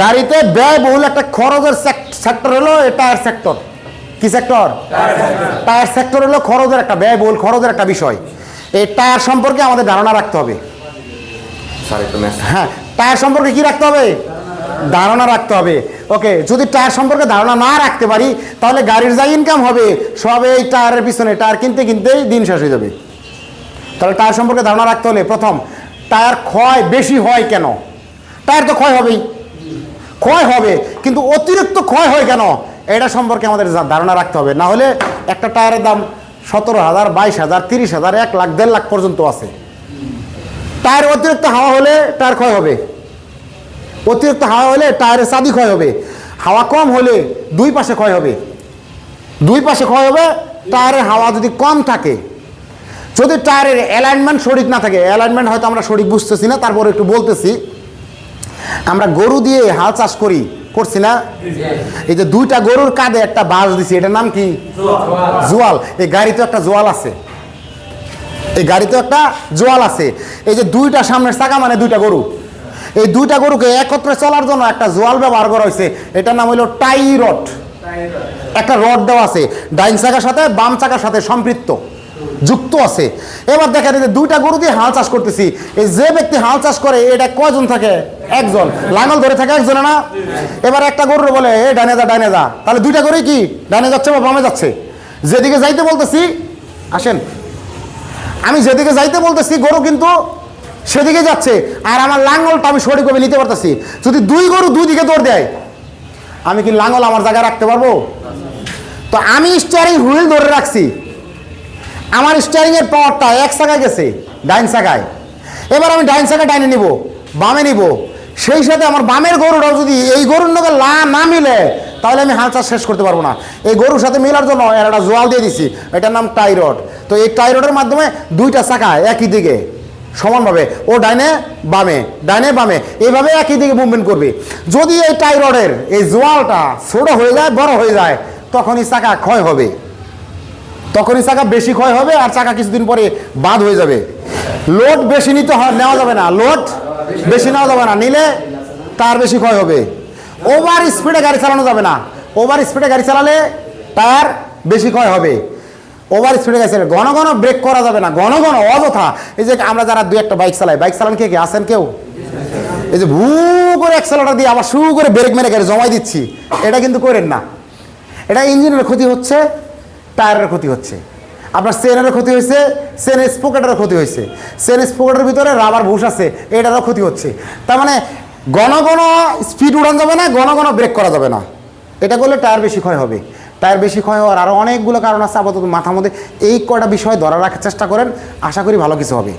গাড়িতে ব্যয়বহুল একটা খরচের সেক্টর হলো টায়ার সেক্টর কি সেক্টর টায়ার সেক্টর হলো খরচের একটা ব্যয়বহুল খরচের একটা বিষয়। এই টায়ার সম্পর্কে আমাদের ধারণা রাখতে হবে। স্যার হ্যাঁ টায়ার সম্পর্কে কি রাখতে হবে? ধারণা রাখতে হবে। ওকে যদি টায়ার সম্পর্কে ধারণা না রাখতে পারি তাহলে গাড়ির যা ইনকাম হবে সব এই টায়ারের পিছনে টায়ার কিনতে কিনতেই দিন শেষ হয়ে যাবে। তাহলে টায়ার সম্পর্কে ধারণা রাখতে হলে প্রথম টায়ার ক্ষয় বেশি হয় কেন? টায়ার তো ক্ষয় হবেই। ক্ষয় হবে, কিন্তু অতিরিক্ত ক্ষয় হয় কেন? এটা সম্পর্কে আমাদের ধারণা রাখতে হবে। না হলে একটা টায়ারের দাম সতেরো হাজার, বাইশ হাজার, তিরিশ হাজার, এক লাখ, দেড় লাখ পর্যন্ত আছে। টায়ার অতিরিক্ত হাওয়া হলে টায়ার ক্ষয় হবে। অতিরিক্ত হাওয়া হলে টায়ারের চাঁদি ক্ষয় হবে। হাওয়া কম হলে দুই পাশে ক্ষয় হবে। দুই পাশে ক্ষয় হবে টায়ারের হাওয়া যদি কম থাকে। যদি টায়ারের অ্যালাইনমেন্ট সঠিক না থাকে, অ্যালাইনমেন্ট হয়তো আমরা সঠিক বুঝতেছি না, তারপর একটু বলতেছি। আমরা গরু দিয়ে হাল চাষ করি করছি না? এই যে দুইটা গরুর কাঁধে একটা বাঁশ দিছি এটার নাম কি? জোয়াল। এই গাড়িতে একটা জোয়াল আছে। এই গাড়িতে একটা জোয়াল আছে। এই যে দুইটা সামনের চাকা মানে দুইটা গরু। এই দুইটা গরুকে একত্রে চলার জন্য একটা জোয়াল ব্যবহার করা হয়েছে। এটার নাম হলো টাই রড। একটা রড দেওয়া আছে। ডাইন চাকার সাথে বাম চাকার সাথে সম্পৃক্ত। যুক্ত আছে। এবার দেখেন যে দুইটা গরু দিয়ে হাল চাষ করতেছি। এই যে ব্যক্তি হাল চাষ করে, এটা কয়জন থাকে? একজন। লাঙল ধরে থাকে একজনে না? এবার একটা গরুর বলে, এ, ডাইনে যা ডাইনে যা। তাহলে দুইটা গরুই কি? ডাইনে যাচ্ছে বা বামে যাচ্ছে? যেদিকে যাইতে বলতেছি, আসেন। আমি যেদিকে যাইতে বলতেছি, গরু কিন্তু সেদিকে যাচ্ছে। আর আমার লাঙলটা আমি সঠিকভাবে নিতে পারতেছি। যদি দুই গরু দুই দিকে দৌড় দেয়, আমি কি লাঙল আমার জায়গায় রাখতে পারব? তো আমি স্টিয়ারিং হুইল ধরে রাখছি। আমার স্টিয়ারিং এর পাওয়ারটা এক চাকায় গেছে, ডাইন চাকায় এবার আমি ডাইন চাকা ডাইনে নিব, বামে নিব। সেই সাথে আমার বামের গরুটাও যদি এই গরুর নগে লা না মিলে, তাহলে আমি হাল চাষ শেষ করতে পারব না। এই গরুর সাথে মেলার জন্য একটা জোয়াল দিয়ে দিছি, এটার নাম টাইরড। তো এই টাইরডের মাধ্যমে দুইটা চাকা একই দিকে সমানভাবে, ও ডাইনে, বামে ডাইনে, বামে, এইভাবে একই দিকে মুভমেন্ট করবে। যদি এই টাইরডের এই জোয়ালটা ছোট হয়ে যায়, বড় হয়ে যায়, তখনই চাকা ক্ষয় হবে। তখনই চাকা বেশি ক্ষয় হবে আর চাকা কিছুদিন পরে বাদ হয়ে যাবে। লোড বেশি নিতে নেওয়া যাবে না। লোড বেশি নেওয়া যাবে না। নিলে তার বেশি ক্ষয় হবে। ওভার স্পিডে গাড়ি চালানো যাবে না। ওভার স্পিডে গাড়ি চালালে টায়ার বেশি ক্ষয় হবে। ওভার স্পিডে গাড়ি চালালে ঘন ঘন ব্রেক করা যাবে না। ঘন ঘন, অযথা। এই যে আমরা যারা দু একটা বাইক চালাই বাইক চালান কে কে? আসেন কেউ? এই যে ভু করে অ্যাক্সেলারটা দিয়ে আবার শু করে ব্রেক মেরে গাড়ি জমাই দিচ্ছি। এটা কিন্তু করেন না। এটা ইঞ্জিনের ক্ষতি হচ্ছে টায়ারের ক্ষতি হচ্ছে। আপনার সেনের ক্ষতি হয়েছে সেন স্পোকেটেরও ক্ষতি হয়েছে। সেন স্পোকেটের ভিতরে রাবার ভুষ আছে, এটারও ক্ষতি হচ্ছে। তার মানে ঘন ঘন স্পিড উড়ান যাবে না, ঘন ঘন ব্রেক করা যাবে না। এটা করলে টায়ার বেশি ক্ষয় হবে। টায়ার বেশি ক্ষয় হওয়ার আরও অনেকগুলো কারণ আছে, আপাতত মাথার মধ্যে। এই কটা বিষয় ধরা রাখার চেষ্টা করেন, আশা করি ভালো কিছু হবে।